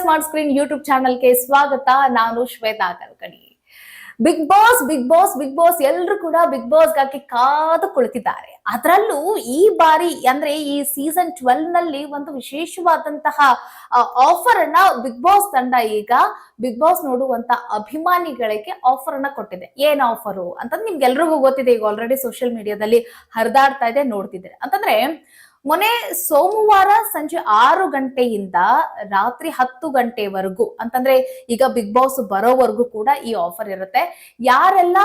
Smart screen YouTube ಚಾನಲ್ಗೆ ಸ್ವಾಗತ. ನಾನು Shwetha Kalkani Bigg Boss Bigg Boss Bigg Boss ಎಲ್ಲರೂ ಕೂಡ ಬಿಗ್ ಬಾಸ್ಗಾಗಿ ಕಾದು ಕುಳಿತಿದ್ದಾರೆ. ಅದರಲ್ಲೂ ಈ ಬಾರಿ ಅಂದ್ರೆ ಈ ಸೀಸನ್ ಟ್ವೆಲ್ನಲ್ಲಿ ಒಂದು ವಿಶೇಷವಾದಂತಹ ಆಫರ್ ಅನ್ನ ಬಿಗ್ ಬಾಸ್ ತಂಡ ಈಗ ಬಿಗ್ ಬಾಸ್ ನೋಡುವಂತ ಅಭಿಮಾನಿಗಳಿಗೆ ಆಫರ್ ಅನ್ನ ಕೊಟ್ಟಿದೆ. ಏನ್ ಆಫರು ಅಂತ ನಿಮ್ಗೆಲ್ರಿಗೂ ಗೊತ್ತಿದೆ. ಈಗ ಆಲ್ರೆಡಿ ಸೋಷಿಯಲ್ ಮೀಡಿಯಾದಲ್ಲಿ ಹರಿದಾಡ್ತಾ ಇದೆ ನೋಡ್ತಿದ್ರೆ ಅಂತಂದ್ರೆ ಮೊನ್ನೆ ಸೋಮವಾರ ಸಂಜೆ ಆರು ಗಂಟೆಯಿಂದ ರಾತ್ರಿ ಹತ್ತು ಗಂಟೆವರೆಗೂ, ಅಂತಂದ್ರೆ ಈಗ ಬಿಗ್ ಬಾಸ್ ಬರೋವರೆಗೂ ಕೂಡ ಈ ಆಫರ್ ಇರುತ್ತೆ. ಯಾರೆಲ್ಲ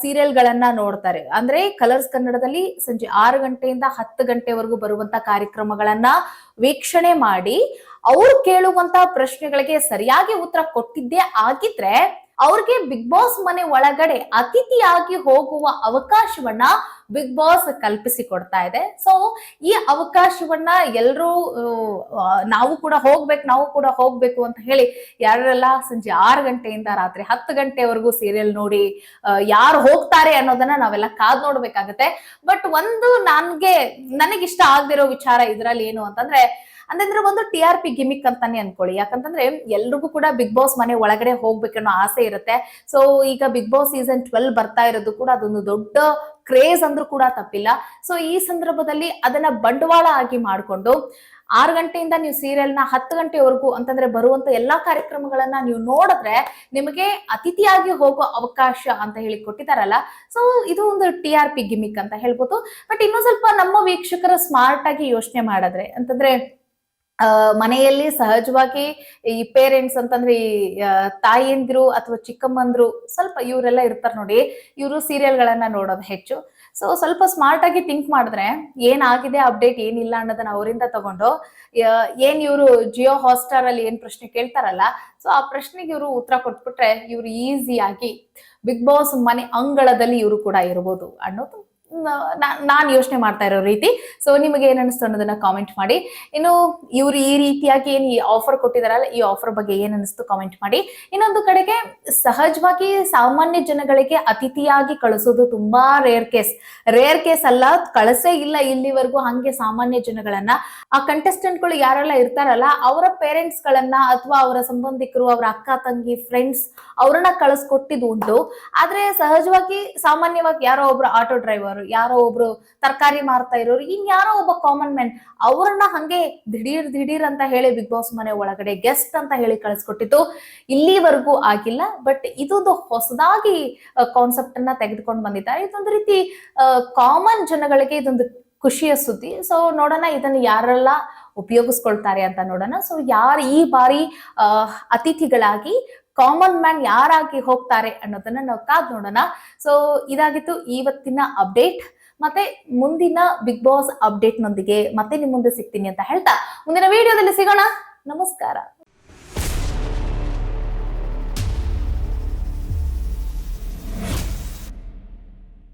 ಸೀರಿಯಲ್ ಗಳನ್ನ ನೋಡ್ತಾರೆ, ಅಂದ್ರೆ ಕಲರ್ಸ್ ಕನ್ನಡದಲ್ಲಿ ಸಂಜೆ ಆರು ಗಂಟೆಯಿಂದ ಹತ್ತು ಗಂಟೆವರೆಗೂ ಬರುವಂತ ಕಾರ್ಯಕ್ರಮಗಳನ್ನ ವೀಕ್ಷಣೆ ಮಾಡಿ, ಅವ್ರು ಕೇಳುವಂತ ಪ್ರಶ್ನೆಗಳಿಗೆ ಸರಿಯಾಗಿ ಉತ್ತರ ಕೊಟ್ಟಿದ್ದೇ ಆಗಿದ್ರೆ ಅವ್ರಿಗೆ ಬಿಗ್ ಬಾಸ್ ಮನೆ ಒಳಗಡೆ ಅತಿಥಿಯಾಗಿ ಹೋಗುವ ಅವಕಾಶವನ್ನ ಬಿಗ್ ಬಾಸ್ ಕಲ್ಪಿಸಿ ಕೊಡ್ತಾ ಇದೆ. ಸೊ ಈ ಅವಕಾಶವನ್ನ ಎಲ್ಲರೂ ನಾವು ಕೂಡ ಹೋಗ್ಬೇಕು, ನಾವು ಕೂಡ ಹೋಗ್ಬೇಕು ಅಂತ ಹೇಳಿ ಯಾರೆಲ್ಲ ಸಂಜೆ ಆರು ಗಂಟೆಯಿಂದ ರಾತ್ರಿ ಹತ್ತು ಗಂಟೆವರೆಗೂ ಸೀರಿಯಲ್ ನೋಡಿ ಯಾರು ಹೋಗ್ತಾರೆ ಅನ್ನೋದನ್ನ ನಾವೆಲ್ಲ ಕಾದ್ ನೋಡ್ಬೇಕಾಗತ್ತೆ. ಬಟ್ ಒಂದು ನನ್ಗೆ, ನನಗಿಷ್ಟ ಆಗದಿರೋ ವಿಚಾರ ಇದ್ರಲ್ಲಿ ಏನು ಅಂತಂದ್ರೆ ಅಂತಂದ್ರೆ ಒಂದು ಟಿ ಆರ್ ಪಿ ಗಿಮಿಕ್ ಅಂತಾನೆ ಅನ್ಕೊಳ್ಳಿ. ಯಾಕಂತಂದ್ರೆ ಎಲ್ರಿಗೂ ಕೂಡ ಬಿಗ್ ಬಾಸ್ ಮನೆ ಒಳಗಡೆ ಹೋಗ್ಬೇಕನ್ನೋ ಆಸೆ ಇರುತ್ತೆ. ಸೊ ಈಗ ಬಿಗ್ ಬಾಸ್ ಸೀಸನ್ ಟ್ವೆಲ್ ಬರ್ತಾ ಇರೋದು ಕೂಡ ಅದೊಂದು ದೊಡ್ಡ ಕ್ರೇಜ್ ಅಂದ್ರೂ ಕೂಡ ತಪ್ಪಿಲ್ಲ. ಸೊ ಈ ಸಂದರ್ಭದಲ್ಲಿ ಅದನ್ನ ಬಂಡವಾಳ ಆಗಿ ಮಾಡಿಕೊಂಡು ಆರು ಗಂಟೆಯಿಂದ ನೀವು ಸೀರಿಯಲ್ನ ಹತ್ತು ಗಂಟೆವರೆಗೂ ಅಂತಂದ್ರೆ ಬರುವಂತ ಎಲ್ಲಾ ಕಾರ್ಯಕ್ರಮಗಳನ್ನ ನೀವು ನೋಡಿದ್ರೆ ನಿಮಗೆ ಅತಿಥಿಯಾಗಿ ಹೋಗೋ ಅವಕಾಶ ಅಂತ ಹೇಳಿ ಕೊಟ್ಟಿದಾರಲ್ಲ ಸೊ ಇದು ಒಂದು ಟಿ ಆರ್ ಪಿ ಗಿಮಿಕ್ ಅಂತ ಹೇಳ್ಬೋದು. ಬಟ್ ಇನ್ನೂ ಸ್ವಲ್ಪ ನಮ್ಮ ವೀಕ್ಷಕರು ಸ್ಮಾರ್ಟ್ ಆಗಿ ಯೋಚನೆ ಮಾಡಿದ್ರೆ ಅಂತಂದ್ರೆ ಮನೆಯಲ್ಲಿ ಸಹಜವಾಗಿ ಈ ಪೇರೆಂಟ್ಸ್ ಅಂತಂದ್ರೆ ಈ ತಾಯಿಯಂದಿರು ಅಥವಾ ಚಿಕ್ಕಮ್ಮಂದ್ರು ಸ್ವಲ್ಪ ಇವರೆಲ್ಲ ಇರ್ತಾರೆ ನೋಡಿ, ಇವರು ಸೀರಿಯಲ್ಗಳನ್ನ ನೋಡೋದು ಹೆಚ್ಚು. ಸೊ ಸ್ವಲ್ಪ ಸ್ಮಾರ್ಟ್ ಆಗಿ ಥಿಂಕ್ ಮಾಡಿದ್ರೆ ಏನಾಗಿದೆ ಅಪ್ಡೇಟ್ ಏನಿಲ್ಲ ಅನ್ನೋದನ್ನ ಅವರಿಂದ ತಗೊಂಡು ಏನ್ ಇವರು ಜಿಯೋ ಹಾಟ್ಸ್ಟಾರ್ ಅಲ್ಲಿ ಏನ್ ಪ್ರಶ್ನೆ ಕೇಳ್ತಾರಲ್ಲ ಸೊ ಆ ಪ್ರಶ್ನೆಗೆ ಇವರು ಉತ್ತರ ಕೊಟ್ಬಿಟ್ರೆ ಇವರು ಈಸಿಯಾಗಿ ಬಿಗ್ ಬಾಸ್ ಮನೆ ಅಂಗಳದಲ್ಲಿ ಇವರು ಕೂಡ ಇರ್ಬೋದು ಅನ್ನೋದು ನಾನು ಯೋಚನೆ ಮಾಡ್ತಾ ಇರೋ ರೀತಿ. ಸೊ ನಿಮಗೆ ಏನ್ ಅನಿಸ್ತು ಅನ್ನೋದನ್ನ ಕಾಮೆಂಟ್ ಮಾಡಿ. ಇನ್ನು, ಇವ್ರು ಈ ರೀತಿಯಾಗಿ ಏನ್ ಈ ಆಫರ್ ಕೊಟ್ಟಿದಾರಲ್ಲ, ಈ ಆಫರ್ ಬಗ್ಗೆ ಏನ್ ಅನಿಸ್ತು ಕಾಮೆಂಟ್ ಮಾಡಿ. ಇನ್ನೊಂದು ಕಡೆಗೆ, ಸಹಜವಾಗಿ ಸಾಮಾನ್ಯ ಜನಗಳಿಗೆ ಅತಿಥಿಯಾಗಿ ಕಳಿಸೋದು ತುಂಬಾ ರೇರ್ ಕೇಸ್ ರೇರ್ ಕೇಸ್ ಅಲ್ಲ, ಕಳಸೇ ಇಲ್ಲ ಇಲ್ಲಿವರೆಗೂ ಹಂಗೆ ಸಾಮಾನ್ಯ ಜನಗಳನ್ನ. ಆ ಕಂಟೆಸ್ಟೆಂಟ್ಗಳು ಯಾರೆಲ್ಲ ಇರ್ತಾರಲ್ಲ, ಅವರ ಪೇರೆಂಟ್ಸ್ ಗಳನ್ನ ಅಥವಾ ಅವರ ಸಂಬಂಧಿಕರು, ಅವರ ಅಕ್ಕ, ತಂಗಿ ಫ್ರೆಂಡ್ಸ್ ಅವ್ರನ್ನ ಕಳಿಸ್ಕೊಟ್ಟಿದ್ದು ಉಂಟು. ಆದ್ರೆ, ಸಹಜವಾಗಿ ಸಾಮಾನ್ಯವಾಗಿ ಯಾರೋ ಒಬ್ರು ಆಟೋ ಡ್ರೈವರ್ ಯಾರೋ ಒಬ್ರು ತರಕಾರಿ ಮಾರ್ತಾ ಇರೋರು, ಇನ್ ಯಾರೋ ಒಬ್ಬ ಕಾಮನ್ ಮ್ಯಾನ್ ಅವ್ರನ್ನ ಹಂಗೆ ದಿಢೀರ್ ದಿಢೀರ್ ಅಂತ ಹೇಳಿ ಬಿಗ್ ಬಾಸ್ ಮನೆ ಒಳಗಡೆ ಗೆಸ್ಟ್ ಅಂತ ಹೇಳಿ ಕಳಿಸ್ಕೊಟ್ಟಿತ್ತು ಇಲ್ಲಿವರೆಗೂ ಆಗಿಲ್ಲ. ಬಟ್ ಇದೊಂದು ಹೊಸದಾಗಿ ಕಾನ್ಸೆಪ್ಟ್ ಅನ್ನ ತೆಗೆದುಕೊಂಡು ಬಂದಿದ್ದಾರೆ. ಇದೊಂದು ರೀತಿ ಕಾಮನ್ ಜನಗಳಿಗೆ ಇದೊಂದು ಖುಷಿಯ ಸುದ್ದಿ. ಸೊ ನೋಡೋಣ, ಇದನ್ನು ಯಾರೆಲ್ಲ ಉಪಯೋಗಿಸ್ಕೊಳ್ತಾರೆ ಅಂತ ನೋಡೋಣ. ಸೊ ಯಾರು ಈ ಬಾರಿ ಅತಿಥಿಗಳಾಗಿ ಕಾಮನ್ ಮ್ಯಾನ್ ಯಾರಾಗಿ ಹೋಗ್ತಾರೆ ಅನ್ನೋದನ್ನ ನಾವು ಕಾದ್ ನೋಡೋಣ. ಸೊ ಇದಾಗಿತ್ತು ಇವತ್ತಿನ ಅಪ್ಡೇಟ್ ಮತ್ತೆ ಮುಂದಿನ ಬಿಗ್ ಬಾಸ್ ಅಪ್ಡೇಟ್ ನೊಂದಿಗೆ ಮತ್ತೆ ನಿಮ್ ಮುಂದೆ ಸಿಗ್ತೀನಿ ಅಂತ ಹೇಳ್ತಾ. ಮುಂದಿನ ವಿಡಿಯೋದಲ್ಲಿ ಸಿಗೋಣ. ನಮಸ್ಕಾರ.